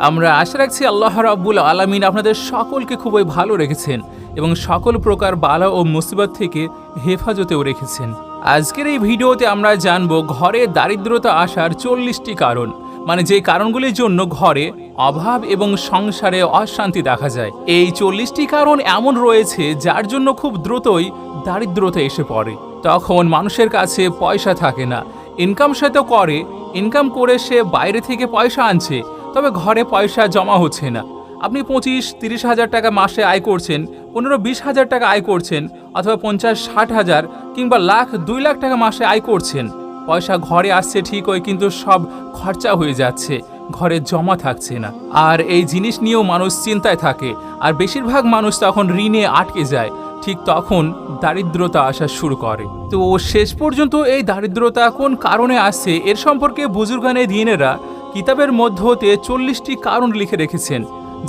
আমরা আশা রাখছি আল্লাহ রাব্বুল আলমিন আপনাদের সকলকে খুবই ভালো রেখেছেন এবং সকল প্রকার বালা ও মুসিবত থেকে হেফাজতেও রেখেছেন। আজকের এই ভিডিওতে আমরা জানব ঘরে দারিদ্রতা আসার চল্লিশটি কারণ। মানে যে কারণগুলির জন্য ঘরে অভাব এবং সংসারে অশান্তি দেখা যায়। এই চল্লিশটি কারণ এমন রয়েছে যার জন্য খুব দ্রুতই দারিদ্রতা এসে পড়ে। তখন মানুষের কাছে পয়সা থাকে না। ইনকাম সে তো করে, ইনকাম করে সে বাইরে থেকে পয়সা আনছে, তবে ঘরে পয়সা জমা হচ্ছে না। আপনি পঁচিশ, তিরিশ হাজার টাকা মাসে আয় করছেন, পনেরো, বিশ হাজার টাকা আয় করছেন, অথবা পঞ্চাশ, ষাট হাজার কিংবা লাখ, দুই লাখ টাকা মাসে আয় করছেন পয়সা ঘরে আসছে ঠিকই, কিন্তু সব খরচা হয়ে যাচ্ছে। ঘরে জমা থাকছে না। আর এই জিনিস নিয়েও মানুষ চিন্তায় থাকে। আর বেশিরভাগ মানুষ তখন ঋণে আটকে যায়। ঠিক তখন দারিদ্রতা আসা শুরু করে। তো শেষ পর্যন্ত এই দারিদ্রতা কোন কারণে আসছে, এর সম্পর্কে বুজুর্গানে দিনেরা কিতাবের মধ্য হতে চল্লিশটি কারণ লিখে রেখেছেন,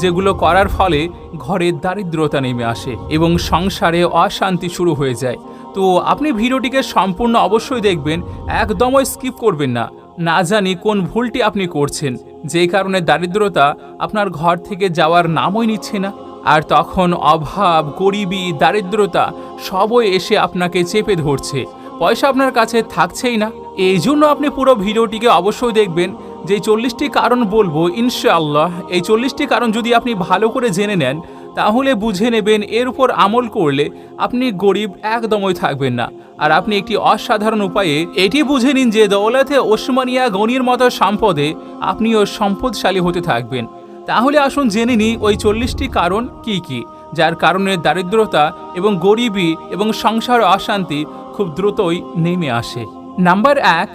যেগুলো করার ফলে ঘরে দারিদ্রতা নেমে আসে এবং সংসারে অশান্তি শুরু হয়ে যায়। তো আপনি ভিডিওটিকে সম্পূর্ণ অবশ্যই দেখবেন, একদমই স্কিপ করবেন না। না জানি কোন ভুলটি আপনি করছেন যেই কারণে দারিদ্রতা আপনার ঘর থেকে যাওয়ার নামই নিচ্ছে না। আর তখন অভাব, গরিবি, দারিদ্রতা সবই এসে আপনাকে চেপে ধরছে। পয়সা আপনার কাছে থাকছেই না। এই জন্য আপনি পুরো ভিডিওটিকে অবশ্যই দেখবেন। যে চল্লিশটি কারণ বলব, ইনশাআল্লাহ। এই চল্লিশটি কারণ যদি আপনি ভালো করে জেনে নেন তাহলে বুঝে নেবেন এর উপর আমল করলে আপনি গরিব একদমই থাকবেন না। আর আপনি একটি অসাধারণ উপায়ে এটি বুঝে নিন যে দৌলতে ওসমানিয়া গনির মতো সম্পদে আপনিও সম্পদশালী হতে থাকবেন। তাহলে আসুন জেনে নিই ওই চল্লিশটি কারণ কি কি, যার কারণে দারিদ্রতা এবং গরিবি এবং সংসার অশান্তি খুব দ্রুতই নেমে আসে। নাম্বার এক,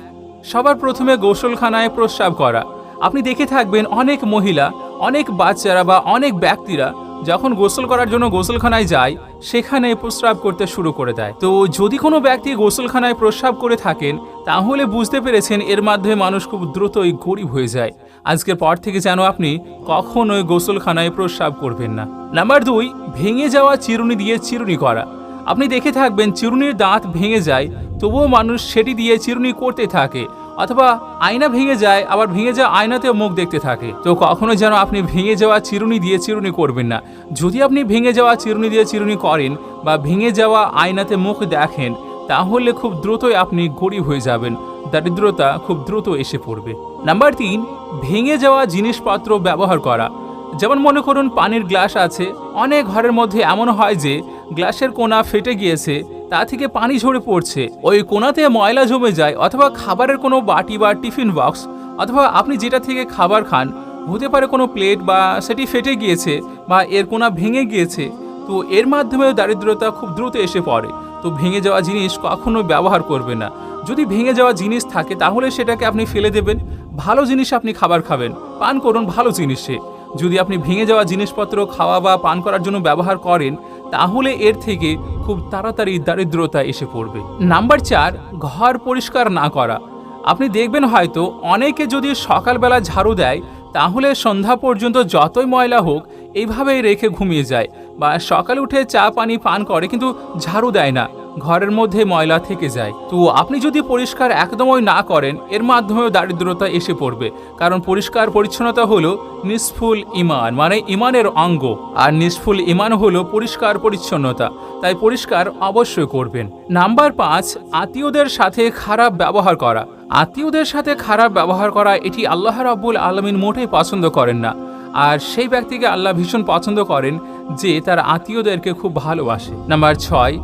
সবার প্রথমে গোসলখানায় প্রস্রাব করা। আপনি দেখে থাকবেন অনেক মহিলা, অনেক বাচ্চারা বা অনেক ব্যক্তিরা যখন গোসল করার জন্য গোসলখানায় যায়, সেখানে প্রস্রাব করতে শুরু করে দেয়। তো যদি কোনো ব্যক্তি গোসলখানায় প্রস্রাব করে থাকেন, তাহলে বুঝতে পেরেছেন এর মাধ্যমে মানুষ খুব দ্রুতই গরিব হয়ে যায়। আজকের পর থেকে যেন আপনি কখনোই গোসলখানায় প্রস্রাব করবেন না। নাম্বার দুই, ভেঙে যাওয়া চিরুনি দিয়ে চিরুনি করা। আপনি দেখে থাকবেন, চিরুনির দাঁত ভেঙে যায়, তবুও মানুষ সেটি দিয়ে চিরুনি করতে থাকে। অথবা আয়না ভেঙে যায়, আবার ভেঙে যাওয়া আয়নাতেও মুখ দেখতে থাকে। তো কখনো যেন আপনি ভেঙে যাওয়া চিরুনি দিয়ে চিরুনি করবেন না। যদি আপনি ভেঙে যাওয়া চিরুনি দিয়ে চিরুনি করেন বা ভেঙে যাওয়া আয়নাতে মুখ দেখেন, তাহলে খুব দ্রুতই আপনি গরিব হয়ে যাবেন। দারিদ্রতা খুব দ্রুত এসে পড়বে। নাম্বার তিন, ভেঙে যাওয়া জিনিসপত্র ব্যবহার করা। যেমন মনে করুন, পানির গ্লাস আছে। অনেক ঘরের মধ্যে এমন হয় যে, গ্লাসের কোনা ফেটে গিয়েছে তা থেকে পানি ঝরে পড়ছে। ওই কোনাতে ময়লা জমে যায় অথবা খাবারের কোনো বাটি বা টিফিন বক্স অথবা আপনি যেটা থেকে খাবার খান, হতে পারে কোনো প্লেট বা সেটি ফেটে গিয়েছে বা এর কোনা ভেঙে গিয়েছে। তো এর মাধ্যমেও দারিদ্রতা খুব দ্রুত এসে পড়ে। তো ভেঙে যাওয়া জিনিস কখনো ব্যবহার করবে না। যদি ভেঙে যাওয়া জিনিস থাকে তাহলে সেটাকে আপনি ফেলে দেবেন। ভালো জিনিস আপনি খাবার খাবেন। পান করুন ভালো জিনিসে। যদি আপনি ভেঙে যাওয়া জিনিসপত্র, খাওয়া বা পান করার জন্য ব্যবহার করেন তাহলে এর থেকে খুব তাড়াতাড়ি দারিদ্রতা এসে পড়বে। নাম্বার চার, ঘর পরিষ্কার না করা। আপনি দেখবেন হয়তো অনেকে যদি সকালবেলা ঝাড়ু দেয়, তাহলে সন্ধ্যা পর্যন্ত যতই ময়লা হোক এইভাবেই রেখে ঘুমিয়ে যায় বা সকাল উঠে চা পানি পান করে কিন্তু ঝাড়ু দেয় না। ঘরের মধ্যে ময়লা থেকে যায়। তো আপনি যদি পরিষ্কার একদমই না করেন, এর মাধ্যমেও দারিদ্রতা এসে পড়বে। কারণ পরিষ্কার পরিচ্ছন্নতা হলো নিষ্ফুল ইমান মানে ইমানের অঙ্গ। আর নিষ্ফুল ইমান হলো পরিষ্কার পরিচ্ছন্নতা। তাই পরিষ্কার অবশ্যই করবেন। নাম্বার পাঁচ, আত্মীয়দের সাথে খারাপ ব্যবহার করা। আত্মীয়দের সাথে খারাপ ব্যবহার করা, এটি আল্লাহ রাব্বুল আলমিন মোটেই পছন্দ করেন না। আর সেই ব্যক্তিকে আল্লাহ ভীষণ পছন্দ করেন যে তার আত্মীয়দেরকে খুব ভালোবাসে। নাম্বার ছয়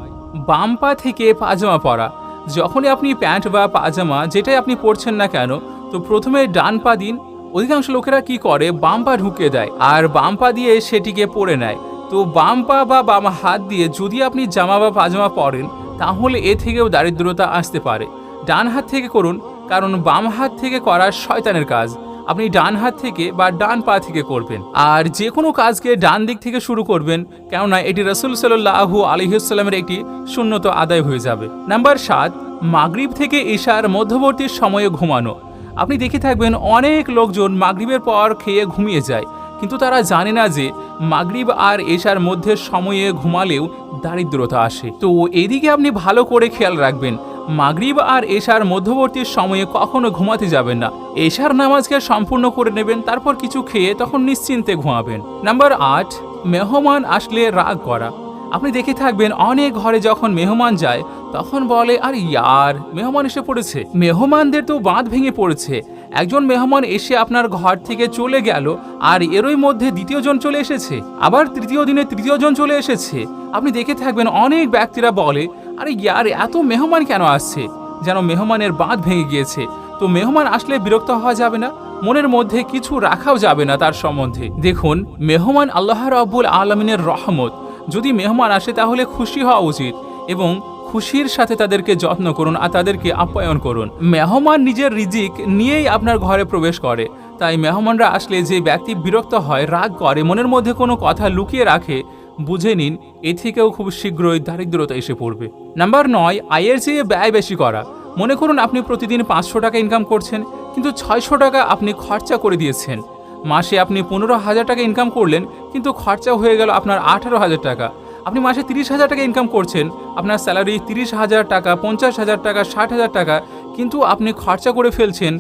বাম পা থেকে পাজামা পরা। যখনই আপনি প্যান্ট বা পাজামা যেটাই আপনি পরছেন না কেন, তো প্রথমে ডান পা দিন। অধিকাংশ লোকেরা কি করে? বাম পা ঢুকিয়ে দেয় আর বাম পা দিয়ে সেটিকে পরে নেয়। তো বাম পা বা বাম হাত দিয়ে যদি আপনি জামা বা পাজামা পরেন, তাহলে এ থেকেও দারিদ্রতা আসতে পারে। ডান হাত থেকে করুন, কারণ বাম হাত থেকে করা শয়তানের কাজ। আপনি ডান হাত থেকে বা ডান পা থেকে করবেন। আর যে কোনো কাজকে ডান দিক থেকে শুরু করবেন, কেননা এটি রসুল সাল্লাহু আলহিউসাল্লামের একটি শূন্যত আদায় হয়ে যাবে। নাম্বার সাত, মাগরিব থেকে ঈশার মধ্যবর্তী সময়ে ঘুমানো। আপনি দেখে থাকবেন অনেক লোকজন মাগরিবের পর খেয়ে ঘুমিয়ে যায়, কিন্তু তারা জানে না যে মাগরিব আর এশার মধ্যে সময়ে ঘুমালেও দারিদ্রতা আসে। তো এদিকে আপনি ভালো করে খেয়াল রাখবেন। মাগরিব আর এশার মধ্যবর্তী সময়ে কখনো ঘুমাতে যাবেন না। এশার নামাজকে সম্পূর্ণ করে নেবেন, তারপর কিছু খেয়ে তখন নিশ্চিন্তে ঘুমাবেন। নাম্বার আট, মেহমান আসলে রাগ করা। আপনি দেখে থাকবেন, অনেক ঘরে যখন মেহমান যায়, তখন বলে, আর ইয়ার, মেহমান এসে পড়েছে। মেহমানদের তো বাঁধ ভেঙে পড়েছে। একজন মেহমান এসে আপনার ঘর থেকে চলে গেল, আর এরই মধ্যে দ্বিতীয় জন চলে এসেছে। আবার তৃতীয় দিনে তৃতীয় জন চলে এসেছে। আপনি দেখে থাকবেন, অনেক ব্যক্তিরা বলে আরে ইয়ার, এত মেহমান কেন আসছে? যেন মেহমানের বাঁধ ভেঙে গিয়েছে। তো মেহমান আসলে বিরক্ত হওয়া যাবে না? মনের মধ্যে কিছু রাখাও যাবে না তার সম্বন্ধে। দেখুন, মেহমান আল্লাহ রব্বুল আলমিনের রহমত। যদি মেহমান আসে তাহলে খুশি হওয়া উচিত এবং খুশির সাথে তাদেরকে যত্ন করুন আর তাদেরকে আপ্যায়ন করুন। মেহমান নিজের রিজিক নিয়েই আপনার ঘরে প্রবেশ করে। তাই মেহমানরা আসলে যে ব্যক্তি বিরক্ত হয়, রাগ করে, মনের মধ্যে কোনো কথা লুকিয়ে রাখে বুঝে নিন, এ থেকেও খুব শীঘ্রই দারিদ্রতা এসে পড়বে। নাম্বার নয়, আয়ের চেয়ে ব্যয় বেশি করা। মনে করুন আপনি প্রতিদিন পাঁচশো টাকা ইনকাম করছেন, কিন্তু ছয়শো টাকা আপনি খরচা করে দিয়েছেন। মাসে আপনি পনেরো হাজার টাকা ইনকাম করলেন, কিন্তু খরচা হয়ে গেল আপনার আঠারো হাজার টাকা। আপনি মাসে তিরিশ হাজার টাকা ইনকাম করছেন, আপনার স্যালারি তিরিশ হাজার টাকা, পঞ্চাশ হাজার টাকা, ষাট হাজার টাকা, কিন্তু আপনি খরচা করে ফেলছেন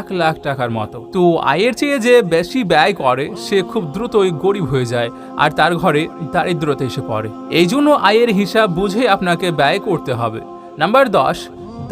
এক লাখ টাকার মতো। তো আয়ের চেয়ে যে বেশি ব্যয় করে, সে খুব দ্রুতই গরিব হয়ে যায় আর তার ঘরে দারিদ্রতা এসে পড়ে। এই জন্য আয়ের হিসাব বুঝে আপনাকে ব্যয় করতে হবে। নাম্বার দশ,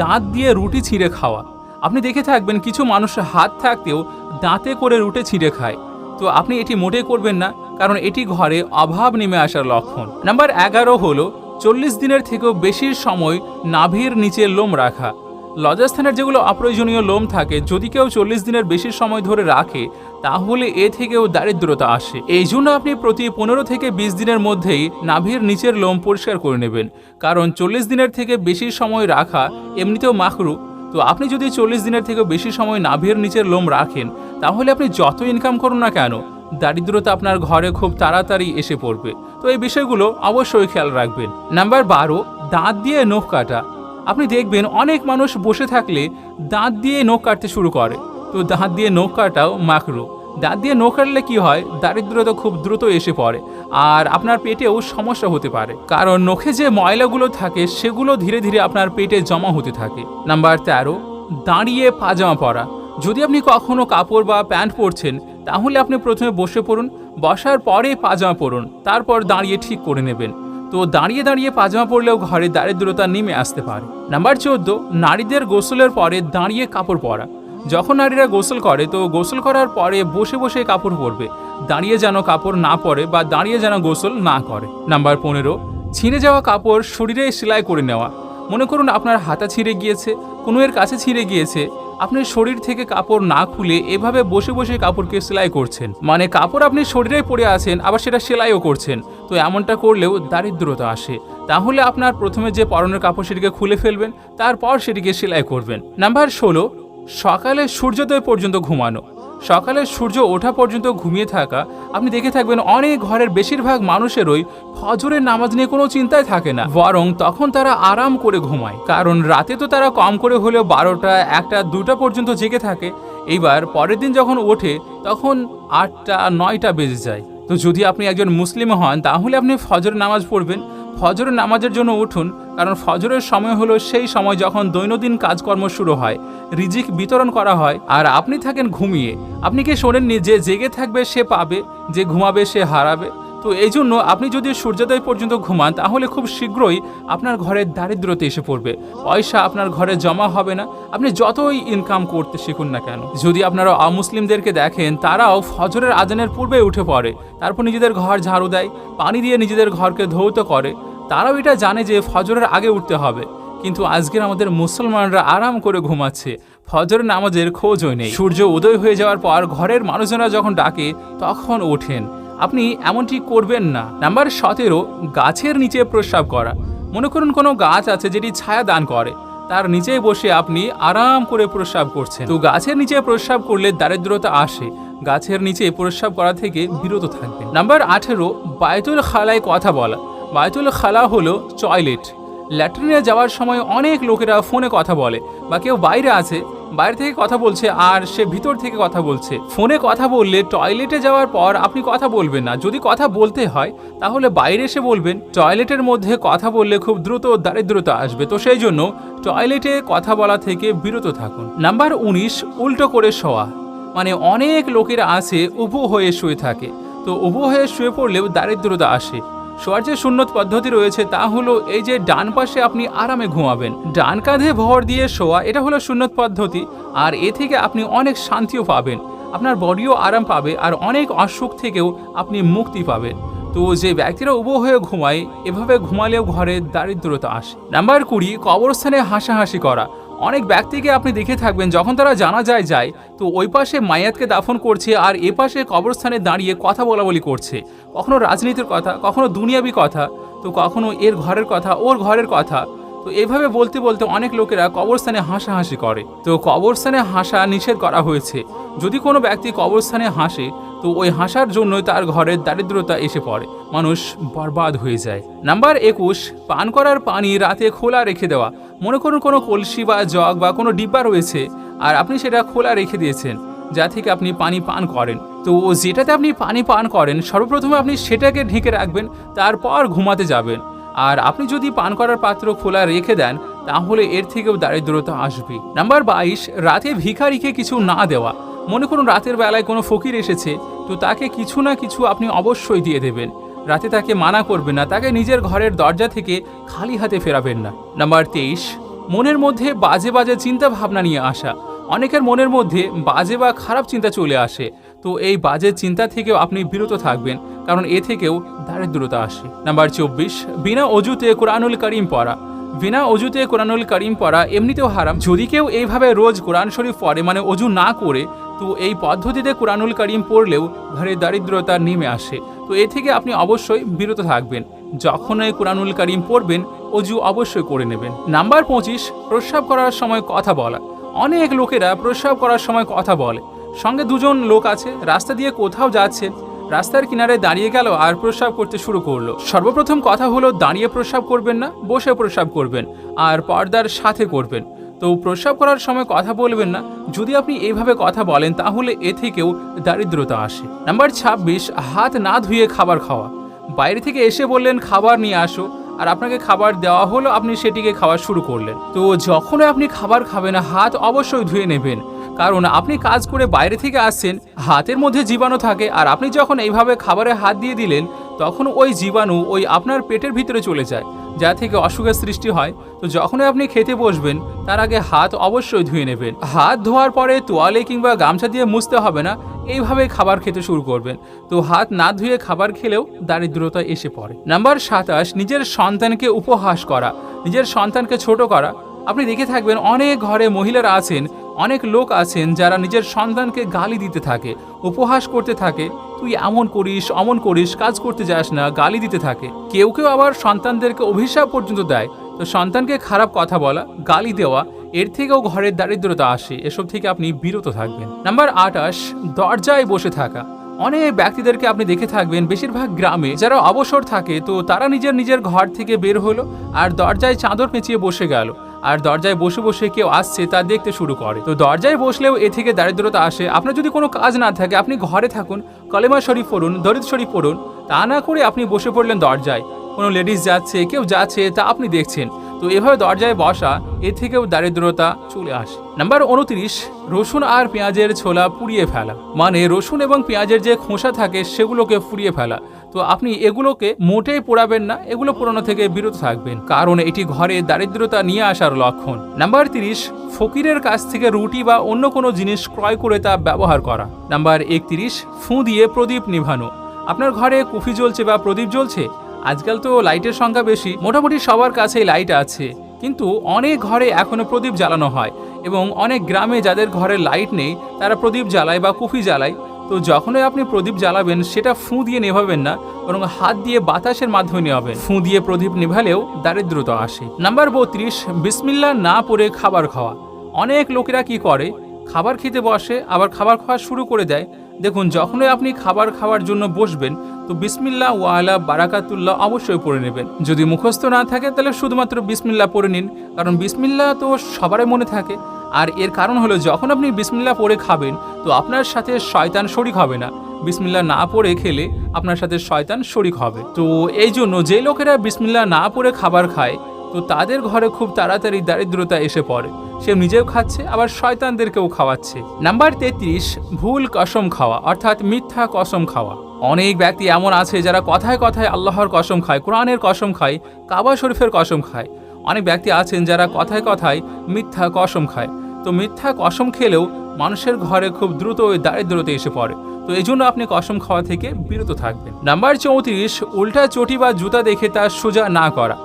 দাঁত দিয়ে রুটি ছিঁড়ে খাওয়া। আপনি দেখে থাকবেন, কিছু মানুষ হাত থাকতেও দাঁতে করে রুটে ছিঁড়ে খায়। তো আপনি এটি মোটেই করবেন না কারণ এটি ঘরে অভাব নেমে আসার লক্ষণ। নাম্বার এগারো হলো, চল্লিশ দিনের থেকেও বেশি সময় নাভির নিচে লোম রাখা। লজ্জাস্থানের যেগুলো অপ্রয়োজনীয় লোম থাকে, যদি কেউ চল্লিশ দিনের বেশি সময় ধরে রাখে, তাহলে এ থেকেও দারিদ্রতা আসে। এই জন্য আপনি প্রতি পনেরো থেকে বিশ দিনের মধ্যেই নাভির নিচের লোম পরিষ্কার করে নেবেন। কারণ চল্লিশ দিনের থেকে বেশি সময় রাখা এমনিতেও মাখরু তো আপনি যদি চল্লিশ দিনের থেকে বেশি সময় নাভির নিচের লোম রাখেন, তাহলে আপনি যত ইনকাম করুন না কেন দারিদ্রতা আপনার ঘরে খুব তাড়াতাড়ি এসে পড়বে। তো এই বিষয়গুলো অবশ্যই খেয়াল রাখবেন। নাম্বার বারো, দাঁত দিয়ে নখ কাটা। আপনি দেখবেন অনেক মানুষ বসে থাকলে দাঁত দিয়ে নখ কাটতে শুরু করে। তো দাঁত দিয়ে নখ কাটাও মাকরু। দাঁত দিয়ে নখ কাটলে কি হয়? দারিদ্রতা খুব দ্রুত এসে পড়ে। আর আপনার পেটেও সমস্যা হতে পারে। কারণ নখে যে ময়লাগুলো থাকে, সেগুলো ধীরে ধীরে আপনার পেটে জমা হতে থাকে। নাম্বার তেরো, দাঁড়িয়ে পাজামা পরা। যদি আপনি কখনো কাপড় বা প্যান্ট পরছেন তাহলে আপনি প্রথমে বসে পড়ুন, বসার পরে পাজামা পরুন, তারপর দাঁড়িয়ে ঠিক করে নেবেন। তো দাঁড়িয়ে দাঁড়িয়ে পাজামা পরলেও ঘরে দারিদ্রতা নেমে আসতে পারে। নাম্বার চোদ্দ, নারীদের গোসলের পরে দাঁড়িয়ে কাপড় পরা। যখন নারীরা গোসল করে, তো গোসল করার পরে বসে বসে কাপড় পরবে। দাঁড়িয়ে যেন কাপড় না পরে বা দাঁড়িয়ে যেন গোসল না করে। নাম্বার পনেরো, ছিঁড়ে যাওয়া কাপড় শরীরে সেলাই করে নেওয়া। মনে করুন আপনার হাতা ছিঁড়ে গিয়েছে, কোনো এর কাছে ছিঁড়ে গিয়েছে। আপনি শরীর থেকে কাপড় না খুলে এভাবে বসে বসে কাপড়কে সেলাই করছেন। মানে কাপড় আপনি শরীরে পরে আছেন, আবার সেটা সেলাইও করছেন। তো এমনটা করলেও দারিদ্রতা আসে। তাহলে আপনার প্রথমে যে পরনের কাপড় সেটিকে খুলে ফেলবেন, তারপর সেটিকে সেলাই করবেন। নাম্বার ষোলো, সকালে সূর্যোদয় পর্যন্ত ঘুমানো। সকালে সূর্য ওঠা পর্যন্ত ঘুমিয়ে থাকা, আপনি দেখে থাকবেন অনেক ঘরের বেশিরভাগ মানুষেরই ফজরের নামাজ নিয়ে কোনো চিন্তায় থাকে না, বরং তখন তারা আরাম করে ঘুমায়। কারণ রাতে তো তারা কম করে হলেও বারোটা, একটা, দুটা পর্যন্ত জেগে থাকে। এইবার পরের দিন যখন ওঠে, তখন আটটা, নয়টা বেজে যায়। তো যদি আপনি একজন মুসলিম হন, তাহলে আপনি ফজরের নামাজ পড়বেন। ফজরের নামাজের জন্য উঠুন, কারণ ফজরের সময় হলো সেই সময় যখন দৈনন্দিন কাজকর্ম শুরু হয়, রিজিক বিতরণ করা হয়, আর আপনি থাকেন ঘুমিয়ে। আপনি কি শোনেননি যে জেগে থাকবে সে পাবে, যে ঘুমাবে সে হারাবে? তো এই জন্য আপনি যদি সূর্যোদয় পর্যন্ত ঘুমান, তাহলে খুব শীঘ্রই আপনার ঘরের দারিদ্রতা এসে পড়বে। পয়সা আপনার ঘরে জমা হবে না। আপনি যতই ইনকাম করতে শিখুন না কেন। যদি আপনারা অমুসলিমদেরকে দেখেন, তারাও ফজরের আজানের পূর্বে উঠে পড়ে। তারপর নিজেদের ঘর ঝাড়ু দেয়, পানি দিয়ে নিজেদের ঘরকে ধৌত করে। তারাও এটা জানে যে ফজরের আগে উঠতে হবে। কিন্তু আজকের আমাদের মুসলমানরা আরাম করে ঘুমাচ্ছে। ফজরের নামাজের খোঁজই নেই। সূর্য উদয় হয়ে যাওয়ার পর ঘরের মানুষজনরা যখন ডাকে, তখন ওঠেন। আপনি এমনটি করবেন না। নাম্বার সতেরো, গাছের নিচে প্রস্রাব করা। মনে করুন কোনো গাছ আছে যেটি ছায়া দান করে। তার নিচে বসে আপনি আরাম করে প্রস্রাব করছেন। তো গাছের নিচে প্রস্রাব করলে দারিদ্রতা আসে। গাছের নিচে প্রস্রাব করা থেকে বিরত থাকবেন। নাম্বার আঠেরো, বায়তুল খালায় কথা বলা। বায়তুল খালা হলো টয়লেট। ল্যাট্রিনে যাওয়ার সময় অনেক লোকেরা ফোনে কথা বলে বা কেউ বাইরে আছে বাইরে থেকে কথা বলছে আর সে ভিতর থেকে কথা বলছে। ফোনে কথা বললে টয়লেটে যাওয়ার পর আপনি কথা বলবেন না। যদি কথা বলতে হয়, তাহলে বাইরে এসে বলবেন, টয়লেটের মধ্যে কথা বললে খুব দ্রুত দারিদ্রতা আসবে। তো সেই জন্য টয়লেটে কথা বলা থেকে বিরত থাকুন। নাম্বার উনিশ, উল্টো করে শোয়া। মানে অনেক লোকেরা আছে, উবু হয়ে শুয়ে থাকে। তো উবু হয়ে শুয়ে পড়লেও দারিদ্রতা আসে। শোয়ার যে সুন্নত পদ্ধতি রয়েছে তা হলো এই যে ডান পাশে আপনি আরামে ঘুমাবেন। ডান কাঁধে ভর দিয়ে শোয়া, এটা হলো সুন্নত পদ্ধতি, আর এ থেকে আপনি অনেক শান্তিও পাবেন। আপনার বডিও আরাম পাবে, আর অনেক অসুখ থেকেও আপনি মুক্তি পাবেন। তো যে ব্যক্তিরা উবো হয়ে ঘুমায়, এভাবে ঘুমালেও ঘরে দারিদ্রতা আসে। নাম্বার কুড়ি, কবরস্থানে হাসাহাসি করা। অনেক ব্যক্তিকে আপনি দেখে থাকবেন, যখন তারা জানা যায় যায় তো ওই পাশে মায়াতকে দাফন করছে আর এ পাশে কবরস্থানে দাঁড়িয়ে কথা বলাবলি করছে। কখনো রাজনীতির কথা, কখনো দুনিয়াবি কথা, তো কখনো এর ঘরের কথা, ওর ঘরের কথা। তো এভাবে বলতে বলতে অনেক লোকেরা কবরস্থানে হাসাহাসি করে। তো কবরস্থানে হাসা নিষেধ করা হয়েছে। যদি কোনো ব্যক্তি কবরস্থানে হাসে, তো ওই হাসার জন্যই তার ঘরের দারিদ্রতা এসে পড়ে। মানুষ বরবাদ হয়ে যায়। নাম্বার একুশ, পান করার পানি রাতে খোলা রেখে দেওয়া। মনে করুন কোনো কলসি বা জগ বা কোনো ডিব্বা রয়েছে, আর আপনি সেটা খোলা রেখে দিয়েছেন, যা থেকে আপনি পানি পান করেন। তো যেটাতে আপনি পানি পান করেন, সর্বপ্রথমে আপনি সেটাকে ঢেকে রাখবেন, তারপর ঘুমাতে যাবেন। আর আপনি যদি পান করার পাত্র খোলা রেখে দেন, তাহলে এর থেকেও দারিদ্রতা আসবে। নাম্বার বাইশ, রাতে ভিখারিকে কিছু না দেওয়া। মনে করুন রাতের বেলায় কোনো ফকির এসেছে, তো তাকে কিছু না কিছু আপনি অবশ্যই দিয়ে দেবেন। রাতে তাকে মানা করবেন না, তাকে নিজের ঘরের দরজা থেকে খালি হাতে ফেরাবেন না। নাম্বার তেইশ, মনের মধ্যে বাজে বাজে চিন্তা ভাবনা নিয়ে আসা। অনেকের মনের মধ্যে বাজে বা খারাপ চিন্তা চলে আসে, তো এই বাজে চিন্তা থেকেও আপনি বিরত থাকবেন। কারণ এ থেকেও দারিদ্রতা আসে। নাম্বার চব্বিশ, বিনা অজুতে কোরআনুল করিম পড়া। বিনা অজুতে কোরআনুল করিম পড়া এমনিতেও হারাম। যদি কেউ এইভাবে রোজ কোরআন শরীফ পড়ে মানে অজু না করে, তো এই পদ্ধতিতে কোরআনুল করিম পড়লেও ঘরে দারিদ্রতা নেমে আসে। তো এ থেকে আপনি অবশ্যই বিরত থাকবেন। যখন এই কোরআনুল করিম পড়বেন, অজু অবশ্যই করে নেবেন। নাম্বার পঁচিশ, প্রস্রাব করার সময় কথা বলা। অনেক লোকেরা প্রস্রাব করার সময় কথা বলে। সঙ্গে দুজন লোক আছে, রাস্তা দিয়ে কোথাও যাচ্ছে রাস্তার কিনারে দাঁড়িয়ে গেল আর প্রস্রাব করতে শুরু করল। সর্বপ্রথম কথা হলো, দাঁড়িয়ে প্রস্রাব করবেন না, বসে প্রস্রাব করবেন আর পর্দার সাথে করবেন। তো প্রস্রাব করার সময় কথা বলবেন না। যদি আপনি এইভাবে কথা বলেন, তাহলে এ থেকেও দারিদ্রতা আসে। নাম্বার ছাব্বিশ, হাত না ধুয়ে খাবার খাওয়া। বাইরে থেকে এসে বললেন, খাবার নিয়ে আসো। আর আপনাকে খাবার দেওয়া হলো, আপনি সেটিকে খাওয়া শুরু করলেন। তো যখনই আপনি খাবার খাবেন, হাত অবশ্যই ধুয়ে নেবেন। কারণ আপনি কাজ করে বাইরে থেকে আসছেন, হাতের মধ্যে জীবাণু থাকে আর আপনি যখন এইভাবে খাবারে হাত দিয়ে দিলেন, তখন ওই জীবাণু ওই আপনার পেটের ভিতরে চলে যায়, যা থেকে অসুখের সৃষ্টি হয়। তো যখনই আপনি খেতে বসবেন, তার আগে হাত অবশ্যই ধুয়ে নেবেন। হাত ধোয়ার পরে তোয়ালে কিংবা গামছা দিয়ে মুছতে হবে না এইভাবে খাবার খেতে শুরু করবেন। তো হাত না ধুয়ে খাবার খেলেও দারিদ্রতা এসে পড়ে। নাম্বার সাতাশ, নিজের সন্তানকে উপহাস করা। নিজের সন্তানকে ছোট করা। আপনি দেখে থাকবেন, অনেক ঘরে মহিলারা আছেন অনেক লোক আছেন যারা নিজের সন্তানকে গালি দিতে থাকে, উপহাস করতে থাকে, তুই এমন করিস, অমন করিস, কাজ করতে যাস না, গালি দিতে থাকে। কেউ কেউ আবার সন্তানদেরকে অভিশাপ পর্যন্ত দেয়। তো সন্তানকে খারাপ কথা বলা, গালি দেওয়া, এর থেকেও ঘরের দারিদ্রতা আসে, এসব থেকে আপনি বিরত থাকবেন। নাম্বার আটাশ, দরজায় বসে থাকা। অনেক ব্যক্তিদেরকে আপনি দেখে থাকবেন, বেশিরভাগ গ্রামে যারা অবসর থাকে, তো তারা নিজের নিজের ঘর থেকে বের হলো আর দরজায় চাদর পেঁচিয়ে বসে গেল। আর দরজায় বসে বসে কেউ আসছে তা দেখতে শুরু করে। তো দরজায় বসলেও এ থেকে দারিদ্রতা আসে। আপনার যদি কোনো কাজ না থাকে, আপনি ঘরে থাকুন, কলেমা শরীফ পড়ুন দরিদ শরীফ পড়ুন, তা না করে আপনি বসে পড়লেন দরজায়। কোনো লেডিস যাচ্ছে, কেউ যাচ্ছে, তা আপনি দেখছেন। তো এভাবে দরজায় বসা, এ থেকেও দারিদ্রতা চলে আসে। নাম্বার উনত্রিশ, রসুন আর পেঁয়াজের ছোলা পুড়িয়ে ফেলা। মানে রসুন এবং পেঁয়াজের যে খোসা থাকে, সেগুলোকে পুড়িয়ে ফেলা। তো আপনি এগুলোকে মোটেই পোড়াবেন না, এগুলো পোড়ানো থেকে বিরত থাকবেন। কারণ এটি ঘরে দারিদ্রতা নিয়ে আসার লক্ষণ। নাম্বার তিরিশ, ফকিরের কাছ থেকে রুটি বা অন্য কোনো জিনিস ক্রয় করে তা ব্যবহার করা। নাম্বার একত্রিশ, ফুঁ দিয়ে প্রদীপ নিভানো। আপনার ঘরে কুফি জ্বলছে বা প্রদীপ জ্বলছে? আজকাল তো লাইটের সংখ্যা বেশি। মোটামুটি সবার কাছেই লাইট আছে। কিন্তু অনেক ঘরে এখনও প্রদীপ জ্বালানো হয় এবং অনেক গ্রামে যাদের ঘরে লাইট নেই, তারা প্রদীপ জ্বালায় বা কুফি জ্বালায়। তো যখনই আপনি প্রদীপ জ্বালাবেন, সেটা ফুঁ দিয়ে নেভাবেন না, বরং হাত দিয়ে বাতাসের মাধ্যমে নেভাবেন। ফুঁ দিয়ে প্রদীপ নেভালেও দারিদ্রতা আসে। নাম্বার বত্রিশ, বিসমিল্লা না পরে খাবার খাওয়া। অনেক লোকেরা কি করে? খাবার খেতে বসে, আবার খাবার খাওয়া শুরু করে দেয়। দেখুন, যখনই আপনি খাবার খাওয়ার জন্য বসবেন, তো বিসমিল্লা ওয়ালা বারাকাতুল্লাহ অবশ্যই পড়ে নেবেন। যদি মুখস্থ না থাকে, তাহলে শুধুমাত্র বিসমিল্লা পড়ে নিন। কারণ বিসমিল্লা তো সবারই মনে থাকে। আর এর কারণ হলো যখন আপনি বিসমিল্লা পরে খাবেন, তো আপনার সাথে শয়তান শরিক হবে না। বিসমিল্লা না পরে খেলে আপনার সাথে শয়তান শরিক হবে। তো এই জন্য যে লোকেরা বিসমিল্লা না পরে খাবার খায়, তো তাদের ঘরে খুব তাড়াতাড়ি দারিদ্রতা এসে পড়ে। সে নিজেও খাচ্ছে, আবার শয়তানদেরকেও খাওয়াচ্ছে। নাম্বার তেত্রিশ, ভুল কসম খাওয়া, অর্থাৎ মিথ্যা কসম খাওয়া। অনেক ব্যক্তি এমন আছে যারা কথায় কথায় আল্লাহর কসম খায়, কোরআনের কসম খায়, কাবা শরীফের কসম খায়। অনেক ব্যক্তি আছেন যারা কথায় কথায় মিথ্যা কসম খায়। তো মিথ্যা কসম খেলেও মানুষের ঘরে খুব দ্রুত ওই দারিদ্রতে এসে পড়ে। তো এই জন্য আপনি কসম খাওয়া থেকে বিরত থাকবেন। নাম্বার চৌত্রিশ, উল্টা চটি বা জুতা দেখে তা সোজা না করা।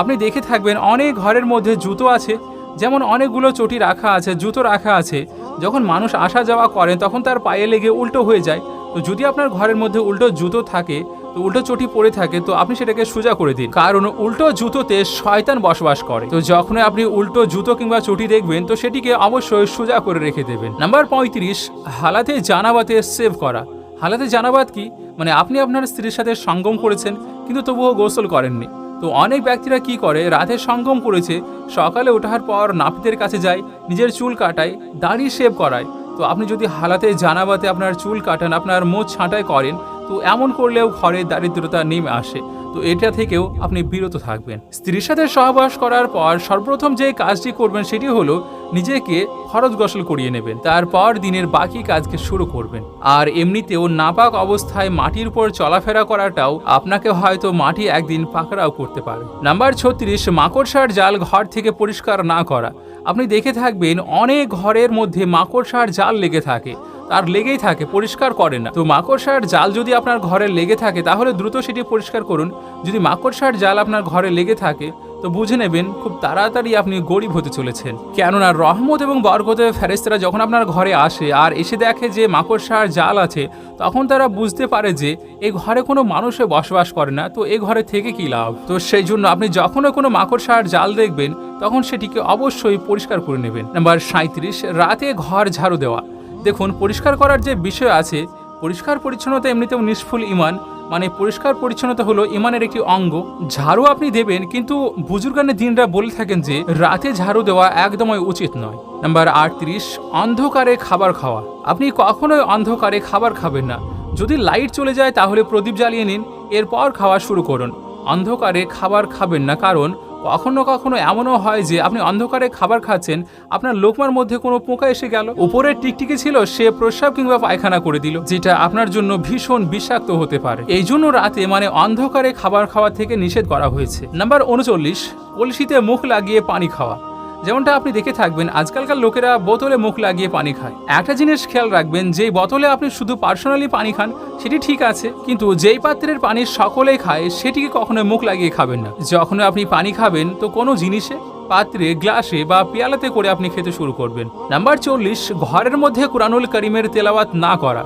আপনি দেখে থাকবেন অনেক ঘরের মধ্যে জুতো আছে, যেমন অনেকগুলো চটি রাখা আছে, জুতো রাখা আছে। যখন মানুষ আসা যাওয়া করেন তখন তার পায়ে লেগে উল্টো হয়ে যায়। তো যদি আপনার ঘরের মধ্যে উল্টো জুতো থাকে তো উল্টো চটি পরে থাকে, তো আপনি সেটাকে সোজা করে দিন। কারণ উল্টো জুতোতে শয়তান বসবাস করে। তো যখন আপনি উল্টো জুতো কিংবা চটি দেখবেন, তো সেটিকে অবশ্যই সোজা করে রেখে দেবেন। নাম্বার পঁয়ত্রিশ, হালাতে জানাবাতে সেভ করা। হালাতে জানাবাত কি? মানে আপনি আপনার স্ত্রীর সাথে সঙ্গম করেছেন, কিন্তু তবুও গোসল করেননি। তো অনেক ব্যক্তিরা কি করে? রাতে সঙ্গম করেছে, সকালে ওঠার পর নাপিতের কাছে যায়, নিজের চুল কাটায়, দাড়ি শেভ করায়। তো আপনি যদি হালাতে জানাবাতে আপনার চুল কাটান, আপনার মোচ ছাঁটাই করেন তো এমন করলেও ঘরে দারিদ্রতা নেমে আসে। তো এটা থেকেও আপনি বিরত থাকবেন। স্ত্রীর সাথে সহবাস করার পর সর্বপ্রথম যে কাজটি করবেন সেটি হলো নিজেকে খরচ গোসল করিয়ে নেবেন। তারপর দিনের বাকি কাজকে শুরু করবেন। আর এমনিতেও নাপাক অবস্থায় মাটির উপর চলাফেরা করাটাও আপনাকে হয়তো মাটি একদিন পাকড়াও করতে পারে। নাম্বার ছত্রিশ, মাকড়সার জাল ঘর থেকে পরিষ্কার না করা। আপনি দেখে থাকবেন অনেক ঘরের মধ্যে মাকড়সার জাল লেগে থাকে। আর লেগেই থাকে, পরিষ্কার করে না। তো মাকড়সার জাল যদি আপনার ঘরে লেগে থাকে, তাহলে দ্রুত সেটি পরিষ্কার করুন। যদি মাকড়সার জাল আপনার ঘরে লেগে থাকে, তো বুঝে নেবেন খুব তাড়াতাড়ি আপনি গরিব হতে চলেছেন। কেননা রহমত এবং বরকতে ফেরেস্তারা যখন আপনার ঘরে আসে আর এসে দেখে যে মাকড়সার জাল আছে, তখন তারা বুঝতে পারে যে এই ঘরে কোনো মানুষে বসবাস করে না, তো এ ঘরে থেকে কি লাভ? তো সেই জন্য আপনি যখনও কোনো মাকড়সার জাল দেখবেন, তখন সেটিকে অবশ্যই পরিষ্কার করে নেবেন। নাম্বার সাঁত্রিশ রাতে ঘর ঝাড়ু দেওয়া। দেখুন, পরিষ্কার করার যে বিষয় আছে, পরিষ্কার পরিচ্ছন্নতা এমনিতেও নিষ্ফুল ইমান মানে পরিষ্কার পরিচ্ছন্নতা হলো ইমানের একটি অঙ্গ। ঝাড়ু আপনি দেবেন, কিন্তু বুজুর্গানের দিনরা বলে থাকেন যে, রাতে ঝাড়ু দেওয়া একদমই উচিত নয়। নাম্বার আটত্রিশ, অন্ধকারে খাবার খাওয়া। আপনি কখনোই অন্ধকারে খাবার খাবেন না। যদি লাইট চলে যায়, তাহলে প্রদীপ জ্বালিয়ে নিন, এরপর খাওয়া শুরু করুন। অন্ধকারে খাবার খাবেন না, কারণ কখনো কখনো এমনও হয় যে আপনি অন্ধকারে খাবার খাচ্ছেন, আপনার লোকমার মধ্যে কোনো পোকা এসে গেল। উপরের টিকটিকি ছিল, সে প্রস্রাব কিংবা পায়খানা করে দিল, যেটা আপনার জন্য ভীষণ বিষাক্ত হতে পারে। এই জন্য রাতে মানে অন্ধকারে খাবার খাওয়া থেকে নিষেধ করা হয়েছে। নাম্বার উনচল্লিশ, কলসিতে মুখ লাগিয়ে পানি খাওয়া। যেমনটা আপনি দেখে থাকবেন, আজকালকার লোকেরা বোতলে মুখ লাগিয়ে পানি খায়। একটা জিনিস খেয়াল রাখবেন, যেই বোতলে আপনি শুধু পার্সোনালি পানি খান, সেটি ঠিক আছে, কিন্তু যেই পাত্রের পানি সকলেই খায়, সেটিকে কখনো মুখ লাগিয়ে খাবেন না। যখন আপনি পানি খাবেন, তো কোনো জিনিসে, পাত্রে, গ্লাসে বা পেয়ালাতে করে আপনি খেতে শুরু করবেন। নাম্বার চল্লিশ, ঘরের মধ্যে কোরআনুল করিমের তেলাওয়াত না করা।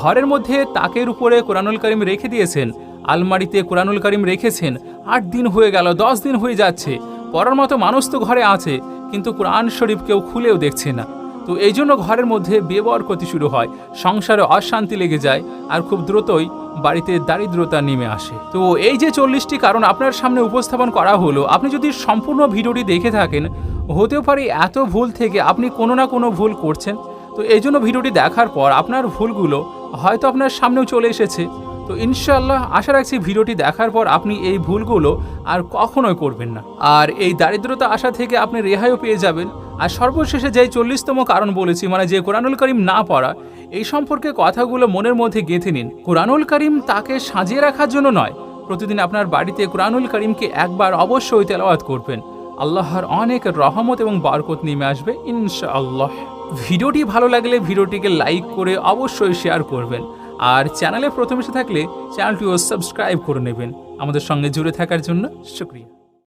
ঘরের মধ্যে তাকের উপরে কোরআনুল করিম রেখে দিয়েছেন, আলমারিতে কোরআনুল করিম রেখেছেন, আট দিন হয়ে গেল, দশ দিন হয়ে যাচ্ছে। পড়ার মতো মানুষ তো ঘরে আছে কিন্তু কোরআন শরীফ কেউ খুলেও দেখছে না। তো এই জন্য ঘরের মধ্যে বেবরকতি শুরু হয়, সংসারে অশান্তি লেগে যায় আর খুব দ্রুতই বাড়িতে দারিদ্রতা নেমে আসে। তো এই যে চল্লিশটি কারণ আপনার সামনে উপস্থাপন করা হলো, আপনি যদি সম্পূর্ণ ভিডিওটি দেখে থাকেন, হতেও পারে এত ভুল থেকে আপনি কোনো না কোনো ভুল করছেন। তো এই জন্য ভিডিওটি দেখার পর আপনার ভুলগুলো হয়তো আপনার সামনেও চলে এসেছে। তো ইনশাল্লাহ আশা রাখছি ভিডিওটি দেখার পর আপনি এই ভুলগুলো আর কখনোই করবেন না। আর এই দারিদ্রতা আশা থেকে আপনি রেহাইও পেয়ে যাবেন। আর সর্বশেষে যে চল্লিশতম কারণ বলেছি মানে যে কোরআনুল করিম না পড়া, এই সম্পর্কে কথাগুলো মনের মধ্যে গেঁথে নিন। কোরআনুল করিম তাকে সাজিয়ে রাখার জন্য নয়, প্রতিদিন আপনার বাড়িতে কোরআনুল করিমকে একবার অবশ্যই তেলাওয়াত করবেন। আল্লাহর অনেক রহমত এবং বারকত নেমে আসবে ইনশাআল্লাহ। ভিডিওটি ভালো লাগলে ভিডিওটিকে লাইক করে অবশ্যই শেয়ার করবেন। আর চ্যানেলে প্রথম এসে থাকলে চ্যানেলটিও সাবস্ক্রাইব করে নেবেন। আমাদের সঙ্গে জুড়ে থাকার জন্য শুক্রিয়া।